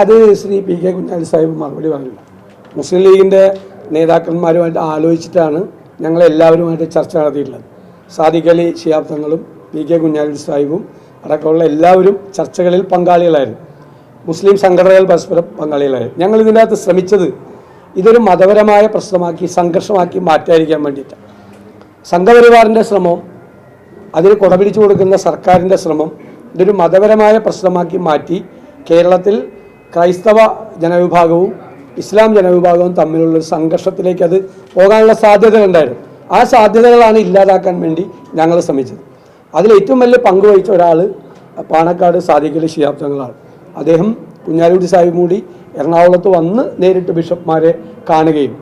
അത് Shri P K Kunhali Sahib മറുപടി പറഞ്ഞില്ല. മുസ്ലിം ലീഗിന്റെ നേതാക്കന്മാരുമായിട്ട് ആലോചിച്ചിട്ടാണ് ഞങ്ങൾ എല്ലാവരുമായിട്ട് ചർച്ച നടത്തിയിട്ടുള്ളത്. സാദിഖ് അലി തങ്ങളും പി കെ കുഞ്ഞാലി സാഹിബും അടക്കമുള്ള എല്ലാവരും ചർച്ചകളിൽ പങ്കാളികളായിരുന്നു. മുസ്ലിം സംഘടനകൾ പരസ്പരം പങ്കാളികളായിരുന്നു. ഞങ്ങൾ ഇതിന്റെ അകത്ത് ശ്രമിച്ചത് ഇതൊരു മതപരമായ പ്രശ്നമാക്കി സംഘർഷമാക്കി മാറ്റാതിരിക്കാൻ വേണ്ടിയിട്ടാണ്. സംഘപരിവാറിന്റെ ശ്രമം അതിന് കുടപിടിച്ചു കൊടുക്കുന്ന സർക്കാരിന്റെ ശ്രമം ഇതൊരു മതപരമായ പ്രശ്നമാക്കി മാറ്റി കേരളത്തിൽ ക്രൈസ്തവ ജനവിഭാഗവും ഇസ്ലാം ജനവിഭാഗവും തമ്മിലുള്ള ഒരു സംഘർഷത്തിലേക്ക് അത് പോകാനുള്ള സാധ്യതകളുണ്ടായിരുന്നു ആ സാധ്യതകളാണ് ഇല്ലാതാക്കാൻ വേണ്ടി ഞങ്ങൾ ശ്രമിച്ചത്. അതിൽ ഏറ്റവും വലിയ പങ്കുവഹിച്ച ഒരാൾ പാണക്കാട് സാദിഖലി ശിഹാബ് തങ്ങളാണ്. അദ്ദേഹം കുഞ്ഞാലുടി സാഹിബ് കൂടി എറണാകുളത്ത് വന്ന് നേരിട്ട് ബിഷപ്പ്മാരെ കാണുകയും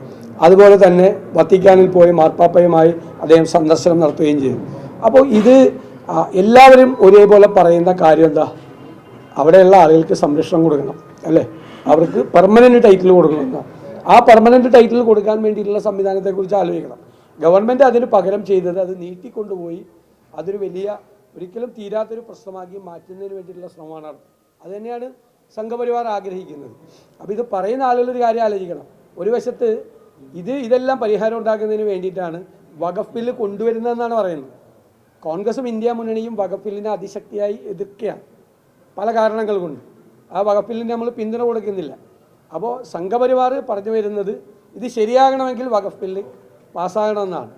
അതുപോലെ തന്നെ വത്തിക്കാനിൽ പോയി മാർപ്പാപ്പയുമായി അദ്ദേഹം സന്ദർശനം നടത്തുകയും ചെയ്തു. അപ്പോൾ ഇത് എല്ലാവരും ഒരേപോലെ പറയുന്ന കാര്യം എന്താ? അവിടെയുള്ള ആളുകൾക്ക് സംരക്ഷണം കൊടുക്കണം അല്ലേ? അവർക്ക് പെർമനന്റ് ടൈറ്റിൽ കൊടുക്കണം ആ പെർമനന്റ് ടൈറ്റിൽ കൊടുക്കാൻ വേണ്ടിയിട്ടുള്ള സംവിധാനത്തെക്കുറിച്ച് ആലോചിക്കണം. ഗവൺമെന്റ് അതിന് പകരം ചെയ്തത് അത് നീട്ടിക്കൊണ്ടുപോയി അതൊരു വലിയ ഒരിക്കലും തീരാത്തൊരു പ്രശ്നമാക്കി മാറ്റുന്നതിന് വേണ്ടിയിട്ടുള്ള ശ്രമമാണ്. അത് തന്നെയാണ് സംഘപരിവാർ ആഗ്രഹിക്കുന്നത്. അപ്പോൾ ഇത് പറയുന്ന ആളുകളൊരു കാര്യം ആലോചിക്കണം. ഒരു വശത്ത് ഇത് ഇതെല്ലാം പരിഹാരം ഉണ്ടാക്കുന്നതിന് വേണ്ടിയിട്ടാണ് വഖഫ് ബില്ല് കൊണ്ടുവരുന്നതെന്നാണ് പറയുന്നത്. കോൺഗ്രസും ഇന്ത്യ മുന്നണിയും വഖഫ് ബില്ലിനെ അതിശക്തിയായി എതിർക്കുകയാണ്. പല കാരണങ്ങൾ കൊണ്ട് ആ വകുപ്പിൽ നിന്ന് നമ്മൾ പിന്തുണ കൊടുക്കുന്നില്ല. അപ്പോൾ സംഘപരിവാർ പറഞ്ഞു വരുന്നത് ഇത് ശരിയാകണമെങ്കിൽ വകുപ്പിൽ പാസ്സാകണമെന്നാണ്.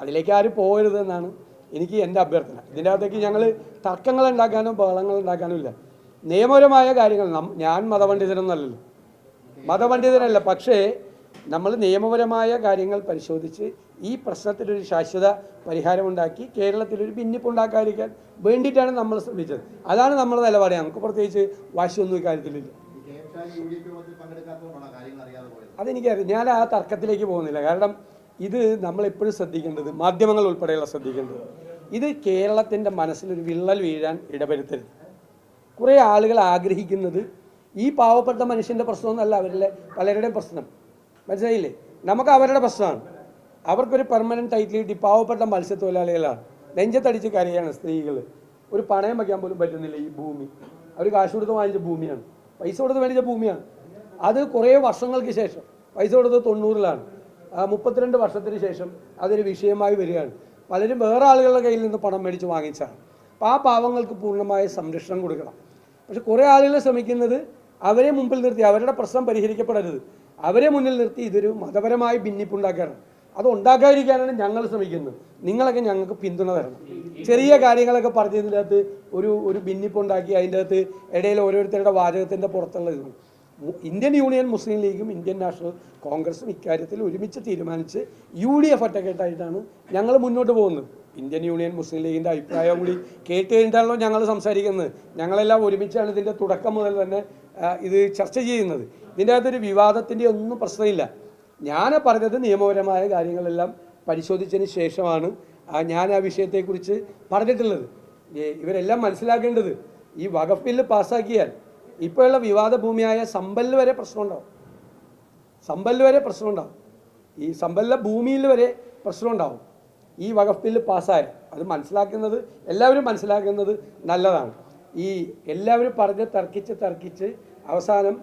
അതിലേക്ക് ആരും പോകരുതെന്നാണ് എനിക്ക് എന്റെ അഭ്യർത്ഥന. ഇതിന്റെ അകത്തേക്ക് ഞങ്ങൾ തർക്കങ്ങൾ ഉണ്ടാക്കാനോ ബഹളങ്ങൾ ഉണ്ടാക്കാനോ ഇല്ല. നിയമപരമായ കാര്യങ്ങൾ ഞാൻ മതപണ്ഡിതനൊന്നല്ലല്ലോ. മതപണ്ഡിതനല്ല പക്ഷേ നമ്മൾ നിയമപരമായ കാര്യങ്ങൾ പരിശോധിച്ച് ഈ പ്രശ്നത്തിനൊരു ശാശ്വത പരിഹാരമുണ്ടാക്കി കേരളത്തിലൊരു ഭിന്നിപ്പുണ്ടാക്കാതിരിക്കാൻ വേണ്ടിയിട്ടാണ് നമ്മൾ ശ്രമിച്ചത്. അതാണ് നമ്മുടെ നിലപാട്. നമുക്ക് പ്രത്യേകിച്ച് വാശിയൊന്നും ഇക്കാര്യത്തിലില്ല അതെനിക്കറിയാം. ഞാൻ ആ തർക്കത്തിലേക്ക് പോകുന്നില്ല. കാരണം ഇത് നമ്മൾ എപ്പോഴും ശ്രദ്ധിക്കേണ്ടത് മാധ്യമങ്ങൾ ഉൾപ്പെടെയുള്ള ശ്രദ്ധിക്കേണ്ടത് ഇത് കേരളത്തിന്റെ മനസ്സിലൊരു വിള്ളൽ വീഴാൻ ഇടവരുത്തരുത്. കുറേ ആളുകൾ ആഗ്രഹിക്കുന്നത് ഈ പാവപ്പെട്ട മനുഷ്യന്റെ പ്രശ്നമൊന്നുമല്ല അവരിലെ പലരുടെയും പ്രശ്നം. മനസ്സിലായില്ലേ? നമുക്ക് അവരുടെ പ്രശ്നമാണ്. അവർക്കൊരു പെർമനന്റ് ടൈറ്റിൽ കിട്ടി. പാവപ്പെട്ട മത്സ്യത്തൊഴിലാളികളാണ്. നെഞ്ചത്തടിച്ച് കരയാണ് സ്ത്രീകൾ ഒരു പണയം വയ്ക്കാൻ പോലും പറ്റുന്നില്ല ഈ ഭൂമി. അവർ കാശ് കൊടുത്ത് വാങ്ങിച്ച ഭൂമിയാണ്. പൈസ കൊടുത്ത് മേടിച്ച ഭൂമിയാണ്. അത് കുറേ വർഷങ്ങൾക്ക് ശേഷം പൈസ കൊടുത്ത് തൊണ്ണൂറിലാണ്. മുപ്പത്തിരണ്ട് വർഷത്തിന് ശേഷം അതൊരു വിഷയമായി വരികയാണ്. പലരും വേറെ ആളുകളുടെ കയ്യിൽ നിന്ന് പണം മേടിച്ച് വാങ്ങിച്ചാണ് അപ്പോൾ ആ പാവങ്ങൾക്ക് പൂർണമായ സംരക്ഷണം കൊടുക്കണം. പക്ഷെ കുറേ ആളുകൾ ശ്രമിക്കുന്നത് അവരെ മുമ്പിൽ നിർത്തി അവരുടെ പ്രശ്നം പരിഹരിക്കപ്പെടരുത്. അവരെ മുന്നിൽ നിർത്തി ഇതൊരു മതപരമായ ഭിന്നിപ്പുണ്ടാക്കുകയാണ്. അത് ഉണ്ടാക്കാതിരിക്കാനാണ് ഞങ്ങൾ ശ്രമിക്കുന്നത്. നിങ്ങളൊക്കെ ഞങ്ങൾക്ക് പിന്തുണ തരണം. ചെറിയ കാര്യങ്ങളൊക്കെ പറഞ്ഞതിന്റെ അകത്ത് ഒരു ഒരു ഭിന്നിപ്പുണ്ടാക്കി അതിന്റെ അകത്ത് ഇടയിൽ ഓരോരുത്തരുടെ വാചകത്തിന്റെ പുറത്തുള്ള ഇതും. ഇന്ത്യൻ യൂണിയൻ മുസ്ലിം ലീഗും ഇന്ത്യൻ നാഷണൽ കോൺഗ്രസും ഇക്കാര്യത്തിൽ ഒരുമിച്ച് തീരുമാനിച്ച് യു ഡി എഫ് ഒറ്റക്കെട്ടായിട്ടാണ് ഞങ്ങൾ മുന്നോട്ട് പോകുന്നത്. ഇന്ത്യൻ യൂണിയൻ മുസ്ലിം ലീഗിന്റെ അഭിപ്രായം കൂടി കേട്ട് കഴിഞ്ഞിട്ടാണല്ലോ ഞങ്ങൾ സംസാരിക്കുന്നത്. ഞങ്ങളെല്ലാം ഒരുമിച്ചാണ് ഇതിന്റെ തുടക്കം മുതൽ തന്നെ ഇത് ചർച്ച ചെയ്യുന്നത്. ഇതിന്റെ അകത്തൊരു വിവാദത്തിന്റെ ഒന്നും പ്രശ്നമില്ല. ഞാൻ പറഞ്ഞത് നിയമപരമായ കാര്യങ്ങളെല്ലാം പരിശോധിച്ചതിന് ശേഷമാണ് ഞാൻ ആ വിഷയത്തെക്കുറിച്ച് പറഞ്ഞിട്ടുള്ളത്. ഇവരെല്ലാം മനസ്സിലാക്കേണ്ടത് ഈ വഖഫ് ബില്ല് പാസ്സാക്കിയാൽ ഇപ്പോഴുള്ള വിവാദ ഭൂമിയായ സമ്പലിൽ വരെ പ്രശ്നമുണ്ടാവും. സമ്പലിൽ വരെ പ്രശ്നമുണ്ടാവും. ഈ സമ്പലിലെ ഭൂമിയിൽ വരെ പ്രശ്നമുണ്ടാവും. ഈ വകഫ് ബില്ല് പാസ്സായാൽ അത് മനസ്സിലാക്കുന്നത് എല്ലാവരും മനസ്സിലാക്കുന്നത് നല്ലതാണ്. ഈ എല്ലാവരും പറഞ്ഞ് തർക്കിച്ച് തർക്കിച്ച് അവസാനം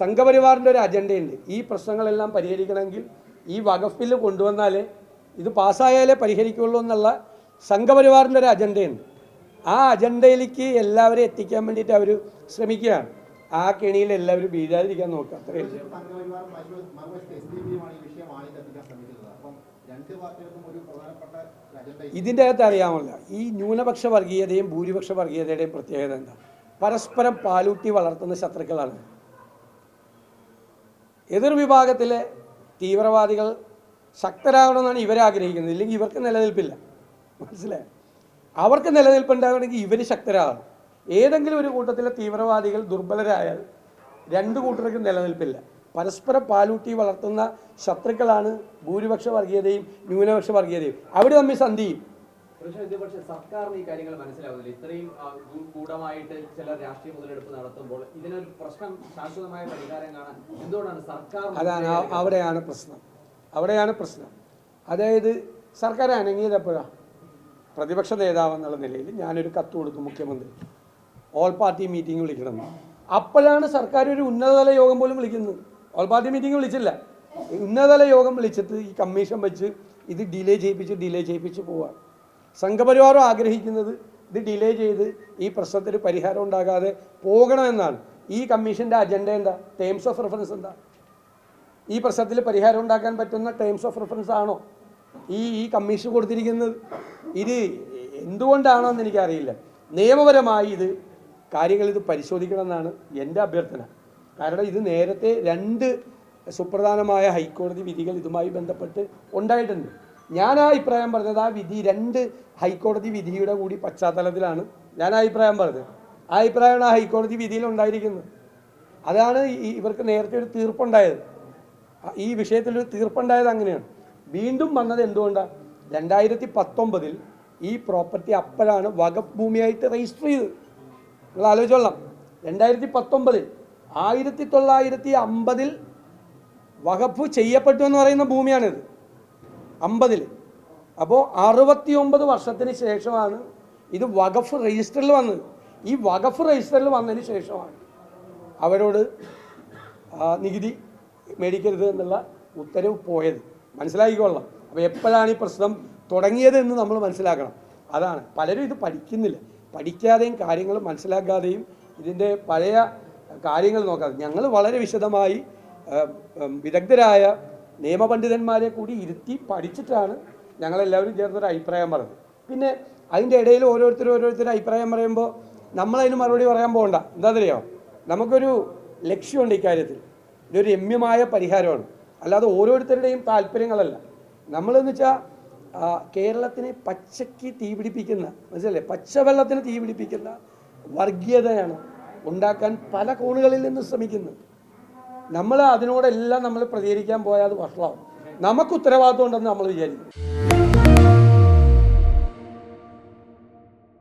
സംഘപരിവാറിന്റെ ഒരു അജണ്ടയുണ്ട്. ഈ പ്രശ്നങ്ങളെല്ലാം പരിഹരിക്കണമെങ്കിൽ ഈ വകഫിൽ ബില്ല് കൊണ്ടുവന്നാലേ ഇത് പാസ്സായാലേ പരിഹരിക്കുള്ളൂ എന്നുള്ള സംഘപരിവാറിന്റെ ഒരു അജണ്ടയുണ്ട്. ആ അജണ്ടയിലേക്ക് എല്ലാവരെയും എത്തിക്കാൻ വേണ്ടിയിട്ട് അവർ ശ്രമിക്കുകയാണ്. ആ കെണിയിൽ എല്ലാവരും വീഴാതിരിക്കാൻ നോക്കുക അത്രയേ ഇതിന്റെ അകത്ത് അറിയാമല്ല ഈ ന്യൂനപക്ഷ വർഗീയതയും ഭൂരിപക്ഷ വർഗീയതയുടെയും പ്രത്യേകത എന്താ? പരസ്പരം പാലൂട്ടി വളർത്തുന്ന ശത്രുക്കളാണ്. എതിർ വിഭാഗത്തിലെ തീവ്രവാദികൾ ശക്തരാകണമെന്നാണ് ഇവരാഗ്രഹിക്കുന്നത് ഇല്ലെങ്കിൽ ഇവർക്ക് നിലനിൽപ്പില്ല. മനസ്സിലായി? അവർക്ക് നിലനിൽപ്പുണ്ടാകണമെങ്കിൽ ഇവർ ശക്തരാകണം. ഏതെങ്കിലും ഒരു കൂട്ടത്തിലെ തീവ്രവാദികൾ ദുർബലരായാൽ രണ്ട് കൂട്ടർക്കും നിലനിൽപ്പില്ല. പരസ്പരം പാലൂട്ടി വളർത്തുന്ന ശത്രുക്കളാണ് ഭൂരിപക്ഷ വർഗീയതയും ന്യൂനപക്ഷ വർഗീയതയും. അവിടെ തമ്മിൽ സന്ധി. ചെയ്യും പക്ഷേ ഇത് പക്ഷേ സർക്കാരിന് ഈ കാര്യങ്ങൾ മനസ്സിലാവുന്നില്ല. ഇത്രയും ഗൂഢമായിട്ട് ചില രാഷ്ട്രീയ മുതലെടുപ്പ് നടത്തുമ്പോൾ ഇതിനൊരു പ്രശ്നം ശാശ്വതമായ പരിഹാരം കാണാൻ എന്തുകൊണ്ടാണ് സർക്കാർ അതാണ് അവിടെയാണ് പ്രശ്നം. അവിടെയാണ് പ്രശ്നം. അതായത് സർക്കാർ അനങ്ങിയത് എപ്പോഴാണ് പ്രതിപക്ഷ നേതാവ് എന്നുള്ള നിലയിൽ ഞാനൊരു കത്ത് കൊടുക്കും മുഖ്യമന്ത്രി. ഓൾ പാർട്ടി മീറ്റിംഗ് വിളിക്കണം. അപ്പോഴാണ് സർക്കാർ ഒരു ഉന്നതതല യോഗം പോലും വിളിക്കുന്നത്. ഓൾ പാർട്ടി മീറ്റിംഗ് വിളിച്ചില്ല. ഉന്നതതല യോഗം വിളിച്ചിട്ട് ഈ കമ്മീഷൻ വെച്ച് ഇത് ഡിലേ ചെയ്യിപ്പിച്ച് ഡിലേ ചെയ്യിപ്പിച്ച് പോവാണ് സംഘപരിവാരം ആഗ്രഹിക്കുന്നത് ഇത് ഡിലേ ചെയ്ത് ഈ പ്രശ്നത്തിന് പരിഹാരം ഉണ്ടാകാതെ പോകണമെന്നാണ്. ഈ കമ്മീഷന്റെ അജണ്ട എന്താ? ടേംസ് ഓഫ് റെഫറൻസ് എന്താ? ഈ പ്രശ്നത്തിൽ പരിഹാരം ഉണ്ടാക്കാൻ പറ്റുന്ന ടേംസ് ഓഫ് റെഫറൻസ് ആണോ? ഈ ഈ കമ്മീഷൻ കൊടുത്തിരിക്കുന്നത്. ഇത് എന്തുകൊണ്ടാണോ എന്ന് എനിക്കറിയില്ല. നിയമപരമായി ഇത് കാര്യങ്ങൾ ഇത് പരിശോധിക്കണമെന്നാണ് എന്റെ അഭ്യർത്ഥന. കാരണം ഇത് നേരത്തെ രണ്ട് സുപ്രധാനമായ ഹൈക്കോടതി വിധികൾ ഇതുമായി ബന്ധപ്പെട്ട് ഉണ്ടായിട്ടുണ്ട്. ഞാൻ ആ അഭിപ്രായം പറഞ്ഞത് ആ വിധി രണ്ട് ഹൈക്കോടതി വിധിയുടെ കൂടി പശ്ചാത്തലത്തിലാണ് ഞാൻ ആ അഭിപ്രായം പറഞ്ഞത്. ആ അഭിപ്രായമാണ് ആ ഹൈക്കോടതി വിധിയിൽ ഉണ്ടായിരിക്കുന്നത്. അതാണ് ഇവർക്ക് നേരത്തെ ഒരു തീർപ്പുണ്ടായത്. ഈ വിഷയത്തിൽ ഒരു തീർപ്പുണ്ടായത് അങ്ങനെയാണ്. വീണ്ടും വന്നത് എന്തുകൊണ്ടാണ് രണ്ടായിരത്തി പത്തൊമ്പതിൽ ഈ പ്രോപ്പർട്ടി അപ്പോഴാണ് വകഭൂമിയായിട്ട് ഭൂമിയായിട്ട് രജിസ്റ്റർ ചെയ്തത്. നിങ്ങൾ ആലോചിച്ചോളാം രണ്ടായിരത്തി പത്തൊമ്പതിൽ ആയിരത്തി തൊള്ളായിരത്തി അമ്പതിൽ വകഫ് ചെയ്യപ്പെട്ടു എന്ന് പറയുന്ന ഭൂമിയാണിത്. അമ്പതിൽ. അപ്പോൾ അറുപത്തി ഒമ്പത് വർഷത്തിന് ശേഷമാണ് ഇത് വകഫ് രജിസ്റ്ററിൽ വന്നത്. ഈ വകഫ് രജിസ്റ്ററിൽ വന്നതിന് ശേഷമാണ് അവരോട് നികുതി മേടിക്കരുത് എന്നുള്ള ഉത്തരവ് പോയത്. മനസ്സിലാക്കിക്കൊള്ളാം അപ്പോൾ എപ്പോഴാണ് ഈ പ്രശ്നം തുടങ്ങിയത് എന്ന് നമ്മൾ മനസ്സിലാക്കണം. അതാണ്. പലരും ഇത് പഠിക്കുന്നില്ല. പഠിക്കാതെയും കാര്യങ്ങൾ മനസ്സിലാക്കാതെയും ഇതിന്റെ പഴയ കാര്യങ്ങൾ നോക്കാതെ. ഞങ്ങൾ വളരെ വിശദമായി വിദഗ്ധരായ നിയമപണ്ഡിതന്മാരെ കൂടി ഇരുത്തി പഠിച്ചിട്ടാണ് ഞങ്ങളെല്ലാവരും ചേർന്നൊരു അഭിപ്രായം പറഞ്ഞത്. പിന്നെ അതിന്റെ ഇടയിൽ ഓരോരുത്തർ ഓരോരുത്തർ അഭിപ്രായം പറയുമ്പോൾ നമ്മളതിന് മറുപടി പറയാൻ പോകണ്ട. എന്താണെന്നറിയോ? നമുക്കൊരു ലക്ഷ്യമുണ്ട് ഇക്കാര്യത്തിൽ ഇതൊരു രമ്യമായ പരിഹാരമാണ്. അല്ലാതെ ഓരോരുത്തരുടെയും താല്പര്യങ്ങളല്ല. നമ്മളെന്ന് വെച്ചാൽ കേരളത്തിനെ പച്ചയ്ക്ക് തീപിടിപ്പിക്കുന്ന മനസ്സിലല്ലേ? പച്ചവെള്ളത്തിന് തീപിടിപ്പിക്കുന്ന വർഗീയതയാണ് ഉണ്ടാക്കാൻ പല കോണുകളിൽ നിന്ന് ശ്രമിക്കുന്നത്. നമ്മൾ അതിനോടെല്ലാം നമ്മൾ പ്രതികരിക്കാൻ പോയാൽ അത് വഷളാവും. നമുക്ക് ഉത്തരവാദിത്വം ഉണ്ടെന്ന് നമ്മൾ വിചാരിക്കും